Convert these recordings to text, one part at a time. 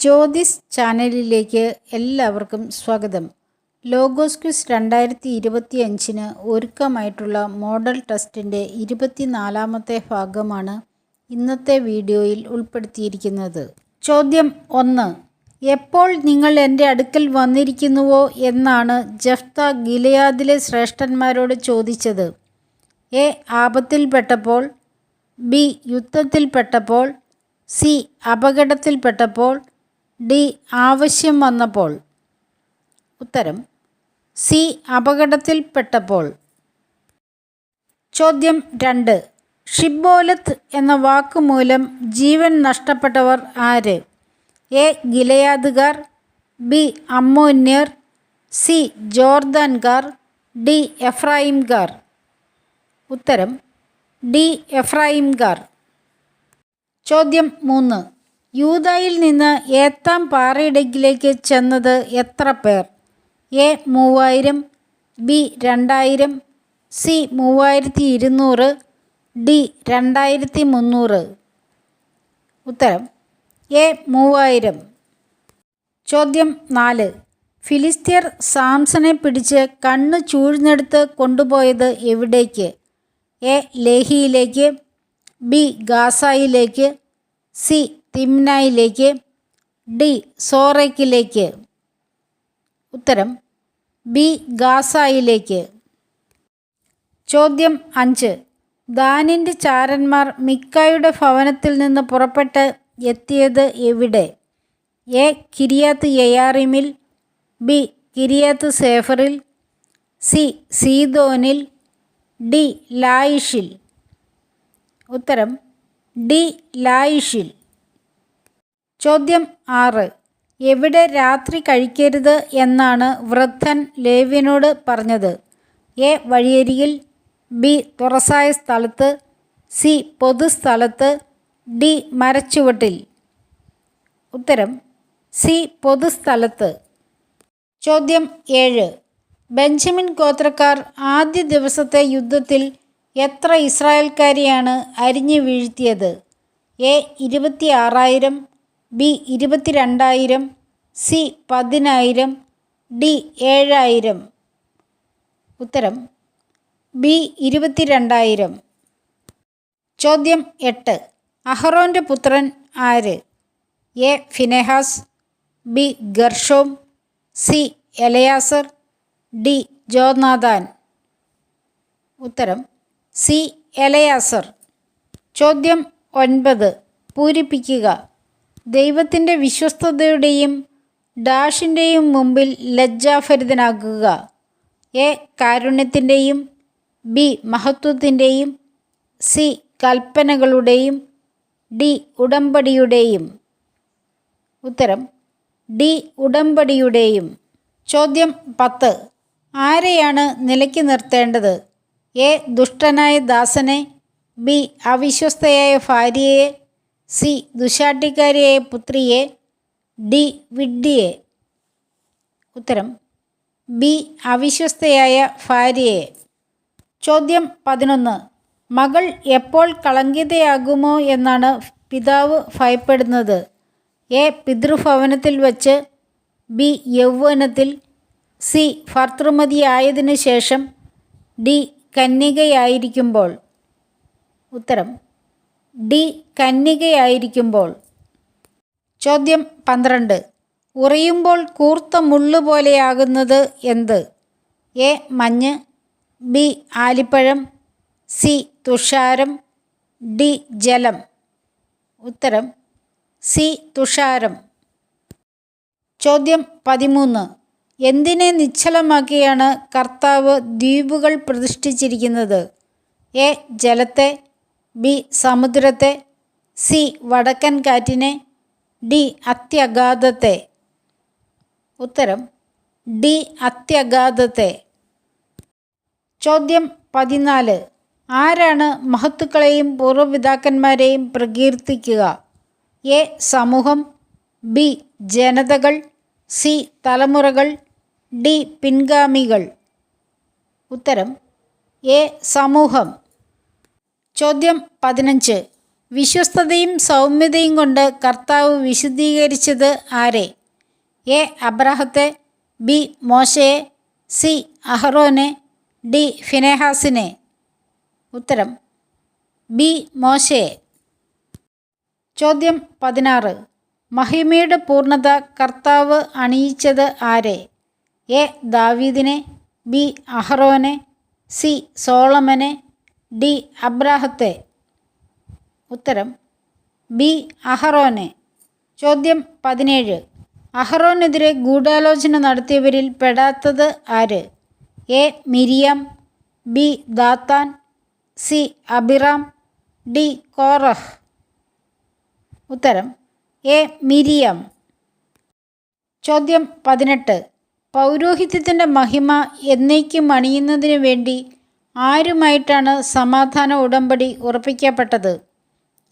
ജ്യോതിസ് ചാനലിലേക്ക് എല്ലാവർക്കും സ്വാഗതം. ലോഗോസ് ക്വിസ് രണ്ടായിരത്തി ഇരുപത്തി അഞ്ചിന് ഒരുക്കമായിട്ടുള്ള മോഡൽ ടെസ്റ്റിന്റെ ഇരുപത്തിനാലാമത്തെ ഭാഗമാണ് ഇന്നത്തെ വീഡിയോയിൽ ഉൾപ്പെടുത്തിയിരിക്കുന്നത്. ചോദ്യം ഒന്ന് എപ്പോൾ നിങ്ങൾ എന്റെ അടുക്കൽ വന്നിരിക്കുന്നുവോ എന്നാണ് ജഫ്ത ഗിലയാദിലെ ശ്രേഷ്ഠന്മാരോട് ചോദിച്ചത്. എ ആപത്തിൽപ്പെട്ടപ്പോൾ ബി യുദ്ധത്തിൽപ്പെട്ടപ്പോൾ സി അപകടത്തിൽപ്പെട്ടപ്പോൾ ഡി ആവശ്യം വന്നപ്പോൾ. ഉത്തരം സി അപകടത്തിൽപ്പെട്ടപ്പോൾ. ചോദ്യം രണ്ട് ഷിബോലത്ത് എന്ന വാക്കുമൂലം ജീവൻ നഷ്ടപ്പെട്ടവർ ആര്? എ ഗിലയാദുകാർ ബി അമ്മോന്യർ സി ജോർദാൻകാർ ഡി എഫ്രായിംകാർ. ഉത്തരം ഡി എഫ്രായിംകാർ. ചോദ്യം മൂന്ന് യൂതായിൽ നിന്ന് ഏത്താം പാറയിടക്കിലേക്ക് ചെന്നത് എത്ര പേർ? എ മൂവായിരം ബി രണ്ടായിരം സി മൂവായിരത്തി ഇരുന്നൂറ് ഡി രണ്ടായിരത്തി മുന്നൂറ് ഉത്തരം എ മൂവായിരം. ചോദ്യം നാല്. ഫിലിസ്തീർ സാംസണെ പിടിച്ച് കണ്ണ് ചൂഴ്ന്നെടുത്ത് കൊണ്ടുപോയത് എവിടേക്ക്? എ ലേഹിയിലേക്ക് ബി ഗാസായിലേക്ക് സി തിമ്നായിലേക്ക് ഡി സോറയ്ക്കിലേക്ക് ഉത്തരം ബി ഗാസായിലേക്ക്. ചോദ്യം അഞ്ച്. ദാനിന്റെ ചാരന്മാർ മിക്കായുടെ ഭവനത്തിൽ നിന്ന് പുറപ്പെട്ട് എത്തിയത് എവിടെ? എ കിരിയാത്ത് യയാറിമിൽ ബി കിരിയാത്ത് സേഫറിൽ സി സീതോനിൽ ഡി ലായിഷിൽ. ഉത്തരം ഡി ലായിഷിൽ. ചോദ്യം ആറ്. എവിടെ രാത്രി കഴിക്കരുത് എന്നാണ് വൃദ്ധൻ ലേവ്യനോട് പറഞ്ഞത്. എ. വഴിയരികിൽ ബി. തുറസായ സ്ഥലത്ത് സി. പൊതുസ്ഥലത്ത് ഡി. മരച്ചുവട്ടിൽ. ഉത്തരം സി. പൊതുസ്ഥലത്ത്. ചോദ്യം ഏഴ്. ബെഞ്ചമിൻ ഗോത്രക്കാർ ആദ്യ ദിവസത്തെ യുദ്ധത്തിൽ എത്ര ഇസ്രായേൽക്കാരെയാണ് അരിഞ്ഞു വീഴ്ത്തിയത്? എ. ഇരുപത്തി ആറായിരം ബി ഇരുപത്തിരണ്ടായിരം സി പതിനായിരം ഡി ഏഴായിരം. ഉത്തരം ബി ഇരുപത്തിരണ്ടായിരം. ചോദ്യം എട്ട് അഹറോന്റെ പുത്രൻ ആര്? A Phinehas B Gershom C Eleazar D Jonathan ഉത്തരം സി എലയാസർ. ചോദ്യം ഒൻപത് പൂരിപ്പിക്കുക. ദൈവത്തിന്റെ വിശ്വസ്തതയുടെയും ഡാഷിന്റെയും മുമ്പിൽ ലജ്ജാഭരിതനാകുക. എ. കാരുണ്യത്തിന്റെയും ബി. മഹത്വത്തിന്റെയും സി. കൽപ്പനകളുടെയും ഡി. ഉടമ്പടിയുടെയും ഉത്തരം ഡി. ഉടമ്പടിയുടെയും. ചോദ്യം പത്ത്. ആരെയാണ് നിലയ്ക്ക് നിർത്തേണ്ടത്? എ. ദുഷ്ടനായ ദാസനെ ബി. അവിശ്വസ്തയായ ഭാര്യയെ സി ദുശാട്ടിക്കാരിയായ പുത്രിയെ ഡി വിഡ്ഢിയെ. ഉത്തരം ബി അവിശ്വസ്തയായ ഭാര്യയെ. ചോദ്യം പതിനൊന്ന് മകൾ എപ്പോൾ കളങ്കിതയാകുമോ എന്നാണ് പിതാവ് ഭയപ്പെടുന്നത്. എ പിതൃഭവനത്തിൽ വച്ച് ബി യൗവനത്തിൽ സി ഭർത്തൃമതിയായതിനു ശേഷം ഡി കന്യകയായിരിക്കുമ്പോൾ. ഉത്തരം ഡി കന്യകയായിരിക്കുമ്പോൾ. ചോദ്യം പന്ത്രണ്ട്. ഉറയുമ്പോൾ കൂർത്ത മുള്ളു പോലെയാകുന്നത് എന്ത്? എ മഞ്ഞ് ബി ആലിപ്പഴം സി തുഷാരം ഡി ജലം. ഉത്തരം സി തുഷാരം. ചോദ്യം പതിമൂന്ന്. എന്തിനെ നിശ്ചലമാക്കിയാണ് കർത്താവ് ദ്വീപുകൾ പ്രതിഷ്ഠിച്ചിരിക്കുന്നത്? എ ജലത്തെ ബി സമുദ്രത്തെ സി വടക്കൻ കാറ്റിനെ ഡി അത്യഗാധത്തെ. ഉത്തരം ഡി അത്യഗാധത്തെ. ചോദ്യം പതിനാല്. ആരാണ് മഹത്തുക്കളെയും പൂർവപിതാക്കന്മാരെയും പ്രകീർത്തിക്കുക? എ സമൂഹം ബി ജനതകൾ സി തലമുറകൾ ഡി പിൻഗാമികൾ. ഉത്തരം എ സമൂഹം. ചോദ്യം പതിനഞ്ച്. വിശ്വസ്തതയും സൗമ്യതയും കൊണ്ട് കർത്താവ് വിശുദ്ധീകരിച്ചത് ആരെ? എ. അബ്രാഹത്തെ ബി. മോശയെ സി. അഹ്റോനെ ഡി. ഫിനെഹാസിനെ. ഉത്തരം ബി. മോശയെ. ചോദ്യം പതിനാറ്. മഹിമയുടെ പൂർണത കർത്താവ് അണിയിച്ചത് ആരെ? എ. ദാവീദിനെ ബി. അഹ്റോനെ സി. സോളമനെ ഡി അബ്രാഹത്തെ. ഉത്തരം ബി അഹറോനെ. ചോദ്യം പതിനേഴ്. അഹറോനെതിരെ ഗൂഢാലോചന നടത്തിയവരിൽ പെടാത്തത് ആര്? A Miriam B Dathan C Abiram D Korah. ഉത്തരം എ മിരിയം. ചോദ്യം പതിനെട്ട്. പൗരോഹിത്യത്തിന്റെ മഹിമ എന്നേക്കും അണിയുന്നതിനു വേണ്ടി ആരുമായിട്ടാണ് സമാധാന ഉടമ്പടി ഉറപ്പിക്കപ്പെട്ടത്?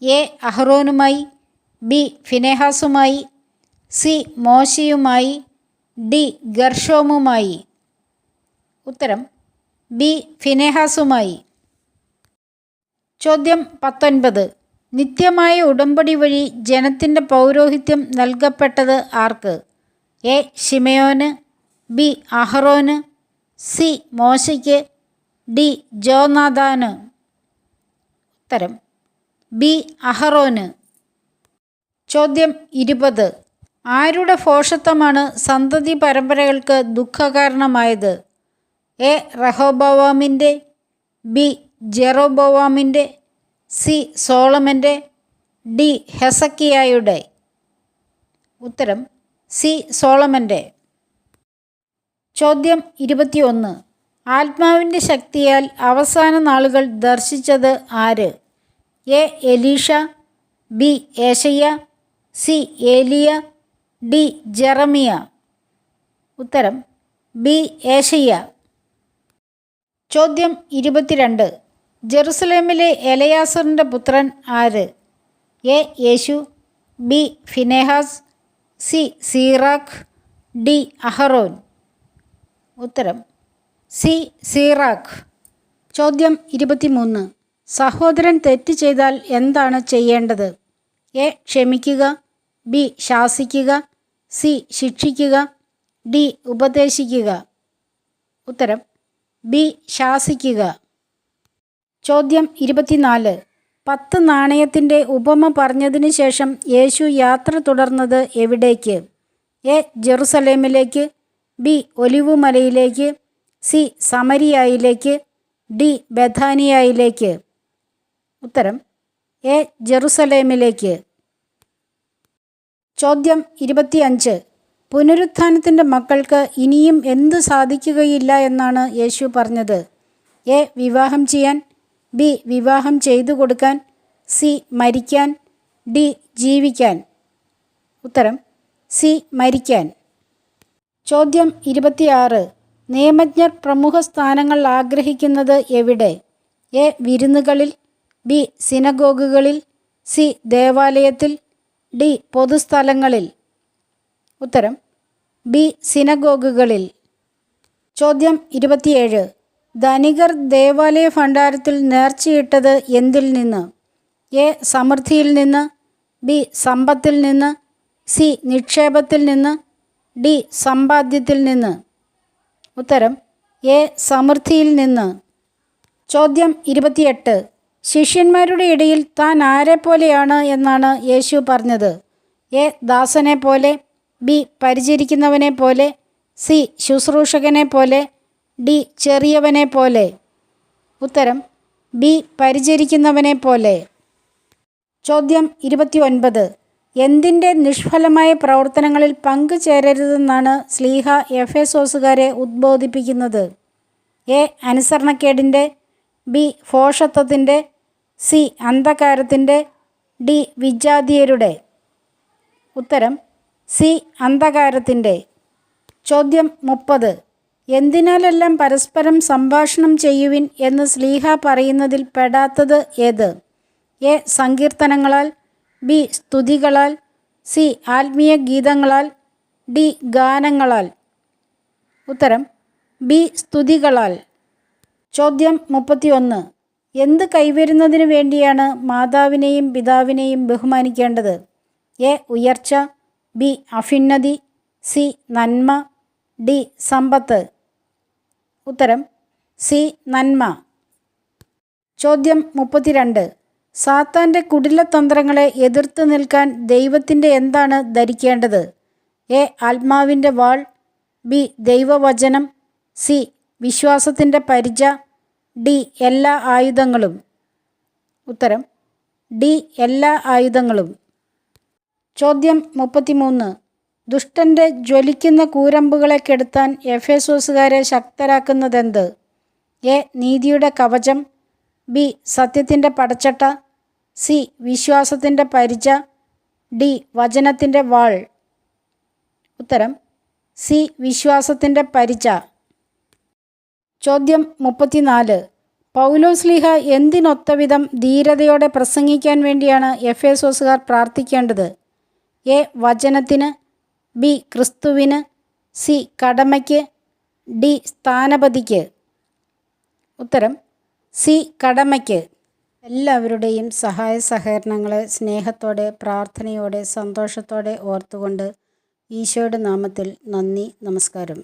എ. അഹ്റോനുമായി ബി. ഫിനെഹാസുമായി സി. മോശയുമായി ഡി. ഗർഷോമുമായി. ഉത്തരം ബി. ഫിനെഹാസുമായി. ചോദ്യം പത്തൊൻപത്. നിത്യമായ ഉടമ്പടി വഴി ജനത്തിന്റെ പൗരോഹിത്യം നൽകപ്പെട്ടത് ആർക്ക്? എ. ഷിമയോന് ബി. അഹ്റോന് സി. മോശയ്ക്ക് ഡി ജോനാഥാന്. ഉത്തരം. ബി അഹറോന്. ചോദ്യം ഇരുപത്. ആരുടെ ഫോഷത്വമാണ് സന്തതി പരമ്പരകൾക്ക് ദുഃഖകാരണമായത്? എ റഹോബവാമിന്റെ ബി ജെറോബോവാമിന്റെ സി സോളമന്റെ ഡി ഹെസക്കിയായുടെ. ഉത്തരം. സി സോളമന്റെ. ചോദ്യം ഇരുപത്തിയൊന്ന്. ആത്മാവിന്റെ ശക്തിയാൽ അവസാന നാളുകൾ ദർശിച്ചത് ആര്? A. Elisha B. Isaiah C. Elijah D. Jeremiah. ഉത്തരം ബി. ഏഷയ്യ ചോദ്യം ഇരുപത്തിരണ്ട്. ജെറുസലേമിലെ എലയാസറിന്റെ പുത്രൻ ആര്? A. Yeshu B. Phinehas C. Sirach D. Aaron. ഉത്തരം സി സീറാഖ്. ചോദ്യം ഇരുപത്തിമൂന്ന്. സഹോദരൻ തെറ്റ് ചെയ്താൽ എന്താണ് ചെയ്യേണ്ടത്? എ. ക്ഷമിക്കുക. ബി. ശാസിക്കുക. സി. ശിക്ഷിക്കുക. ഡി. ഉപദേശിക്കുക. ഉത്തരം ബി. ശാസിക്കുക. ചോദ്യം ഇരുപത്തിനാല്. പത്ത് നാണയത്തിന്റെ ഉപമ പറഞ്ഞതിന് ശേഷം യേശു യാത്ര തുടർന്നത് എവിടേക്ക്? എ. ജെറുസലേമിലേക്ക് ബി. ഒലിവുമലയിലേക്ക് സി സമരിയായിലേക്ക് ഡി ബഥാനിയായിലേക്ക്. ഉത്തരം എ ജെറുസലേമിലേക്ക്. ചോദ്യം ഇരുപത്തിയഞ്ച് പുനരുത്ഥാനത്തിന്റെ മക്കൾക്ക് ഇനിയും എന്ത് സാധിക്കുകയില്ല എന്നാണ് യേശു പറഞ്ഞത്. എ വിവാഹം ചെയ്യാൻ ബി വിവാഹം ചെയ്തു കൊടുക്കാൻ സി മരിക്കാൻ ഡി ജീവിക്കാൻ. ഉത്തരം സി മരിക്കാൻ. ചോദ്യം ഇരുപത്തിയാറ് നിയമജ്ഞർ പ്രമുഖ സ്ഥാനങ്ങൾ ആഗ്രഹിക്കുന്നത് എവിടെ? എ. വിരുന്നുകളിൽ ബി. സിനഗോഗുകളിൽ സി. ദേവാലയത്തിൽ ഡി. പൊതുസ്ഥലങ്ങളിൽ. ഉത്തരം ബി. സിനഗോഗുകളിൽ. ചോദ്യം ഇരുപത്തിയേഴ്. ധനികർ ദേവാലയ ഭണ്ഡാരത്തിൽ നേർച്ചയിട്ടത് എന്തിൽ നിന്ന്? എ. സമൃദ്ധിയിൽ നിന്ന് ബി. സമ്പത്തിൽ നിന്ന് സി. നിക്ഷേപത്തിൽ നിന്ന് ഡി. സമ്പാദ്യത്തിൽ നിന്ന്. ഉത്തരം എ സമൃദ്ധിയിൽ നിന്ന്. ചോദ്യം ഇരുപത്തിയെട്ട്. ശിഷ്യന്മാരുടെ ഇടയിൽ താൻ ആരെ പോലെയാണ് എന്നാണ് യേശു പറഞ്ഞത്. എ ദാസനെ പോലെ. ബി പരിചരിക്കുന്നവനെ പോലെ. സി ശുശ്രൂഷകനെ പോലെ. ഡി ചെറിയവനെ പോലെ. ഉത്തരം ബി പരിചരിക്കുന്നവനെ പോലെ. ചോദ്യം ഇരുപത്തി എന്തിന്റെ നിഷ്ഫലമായ പ്രവർത്തനങ്ങളിൽ പങ്കുചേരരുതെന്നാണ് സ്ലീഹ എഫേസോസുകാരെ ഉദ്ബോധിപ്പിക്കുന്നത്. എ. അനുസരണക്കേടിന്റെ ബി. ഫോഷത്വത്തിന്റെ സി. അന്ധകാരത്തിന്റെ ഡി. വിജാതീയരുടെ. ഉത്തരം സി. അന്ധകാരത്തിന്റെ. ചോദ്യം മുപ്പത്. എന്തിനാലെല്ലാം പരസ്പരം സംഭാഷണം ചെയ്യുവിൻ എന്ന് സ്ലീഹ പറയുന്നതിൽ പെടാത്തത് ഏത്? എ. സങ്കീർത്തനങ്ങളാൽ ബി സ്തുതികളാൽ സി ആത്മീയ ഗീതങ്ങളാൽ ഡി ഗാനങ്ങളാൽ. ഉത്തരം ബി സ്തുതികളാൽ. ചോദ്യം മുപ്പത്തിയൊന്ന്. എന്ത് കൈവരുന്നതിന് വേണ്ടിയാണ് മാതാവിനെയും പിതാവിനെയും ബഹുമാനിക്കേണ്ടത്? എ ഉയർച്ച ബി അഭിന്നതി സി നന്മ ഡി സമ്പത്ത്. ഉത്തരം സി നന്മ. ചോദ്യം മുപ്പത്തിരണ്ട്. സാത്താന്റെ കുടിലതന്ത്രങ്ങളെ എതിർത്ത് നിൽക്കാൻ ദൈവത്തിന്റെ എന്താണ് ധരിക്കേണ്ടത്? എ. ആത്മാവിന്റെ വാൾ ബി. ദൈവവചനം സി. വിശ്വാസത്തിന്റെ പരിച ഡി. എല്ലാ ആയുധങ്ങളും. ഉത്തരം ഡി. എല്ലാ ആയുധങ്ങളും. ചോദ്യം മുപ്പത്തിമൂന്ന്. ദുഷ്ടന്റെ ജ്വലിക്കുന്ന കൂരമ്പുകളെ കെടുത്താൻ എഫേസോസുകാരെ ശക്തരാക്കുന്നതെന്ത്? എ. നീതിയുടെ കവചം ബി. സത്യത്തിന്റെ പടച്ചട്ട സി. വിശ്വാസത്തിന്റെ പരിച ഡി. വചനത്തിന്റെ വാൾ. ഉത്തരം സി. വിശ്വാസത്തിന്റെ പരിച. ചോദ്യം മുപ്പത്തിനാല്. പൗലോസ്ലിഹ എന്തിനൊത്തവിധം ധീരതയോടെ പ്രസംഗിക്കാൻ വേണ്ടിയാണ് എഫ് എസോസുകാർ പ്രാർത്ഥിക്കേണ്ടത്? എ. വചനത്തിന് ബി. ക്രിസ്തുവിന് സി. കടമയ്ക്ക് ഡി. സ്ഥാനപതിക്ക്. ഉത്തരം സി കടമയ്ക്ക് എല്ലാവരുടെയും സഹായ സഹകരണങ്ങളെ സ്നേഹത്തോടെ പ്രാർത്ഥനയോടെ സന്തോഷത്തോടെ ഓർത്തുകൊണ്ട് ഈശോയുടെ നാമത്തിൽ നന്ദി നമസ്കാരം.